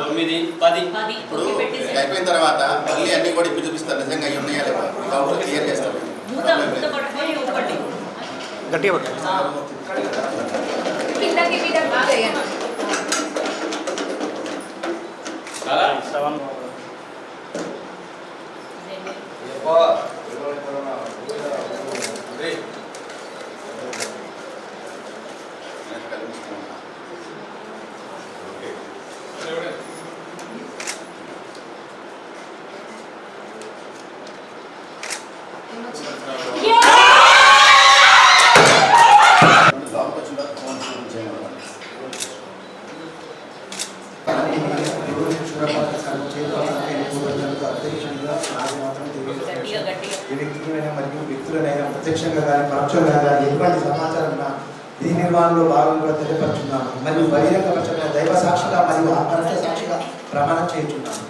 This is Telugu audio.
తొమ్మిది పది. ఇప్పుడు అయిపోయిన తర్వాత మళ్ళీ అన్ని కూడా ఇప్పుడు చూపిస్తారు. నిజంగా అవి ఉన్నాయా లేవా? క్లియర్ చేస్తారు. గట్టిగా పట్టు. కిందకి వ్యక్తులైనా మరియు వ్యక్తులనైనా ప్రత్యక్షంగా కానీ పరోక్షంగా కానీ ఎటువంటి సమాచారం ఉన్నా విధి నిర్వహణలో భాగంగా తెలియపరుచున్నాను మరియు బహిరంగపరచమైన దైవ సాక్షిగా మరియు ఆత్మరక్ష సాక్షిగా ప్రమాణం చేయించున్నాను